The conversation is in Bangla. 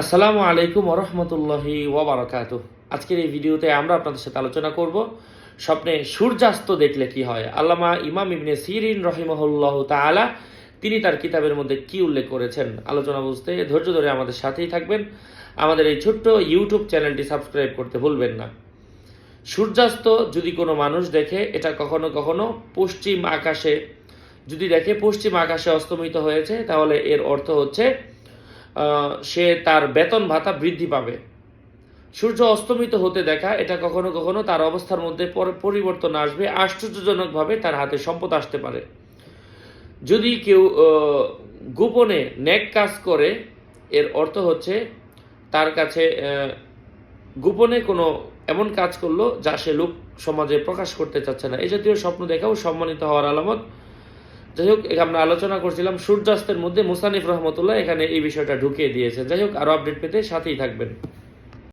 আসসালামু আলাইকুম ওরহমতুল্লাহি ওবরাকাত আজকের এই ভিডিওতে আমরা আপনাদের সাথে আলোচনা করব স্বপ্নে সূর্যাস্ত দেখলে কি হয়। আল্লামা ইমাম ইবনে সিরিন রহিমহুল্লাহ তাআলা, তিনি তার কিতাবের মধ্যে কি উল্লেখ করেছেন? আলোচনা বুঝতে ধৈর্য ধরে আমাদের সাথেই থাকবেন। আমাদের এই ছোট্ট ইউটিউব চ্যানেলটি সাবস্ক্রাইব করতে ভুলবেন না। সূর্যাস্ত যদি কোনো মানুষ দেখে, এটা কখনো কখনো পশ্চিম আকাশে, যদি দেখে পশ্চিম আকাশে অস্তমিত হয়েছে, তাহলে এর অর্থ হচ্ছে সে তার বেতন ভাতা বৃদ্ধি পাবে। সূর্য অস্তমিত হতে দেখা, এটা কখনো কখনো তার অবস্থার মধ্যে পর- পরিবর্তন আসবে, আশ্চর্যজনকভাবে তার হাতে সম্পদ আসতে পারে। যদি কেউ গোপনে নেক কাজ করে, এর অর্থ হচ্ছে তার কাছে গোপনে কোনো এমন কাজ করল যা সে লোক সমাজে প্রকাশ করতে চাচ্ছে না। এই জাতীয় স্বপ্ন দেখাও সম্মানিত হওয়ার আলামত। যাই হোক আমরা আলোচনা করছিলাম সূর্যাস্তের মধ্যে মুসানিফ রহমতুল্লাহ এখানে এই বিষয়টা ঢুকিয়ে দিয়েছে যাই হোক আরও আপডেট পেতে সাথেই থাকবেন।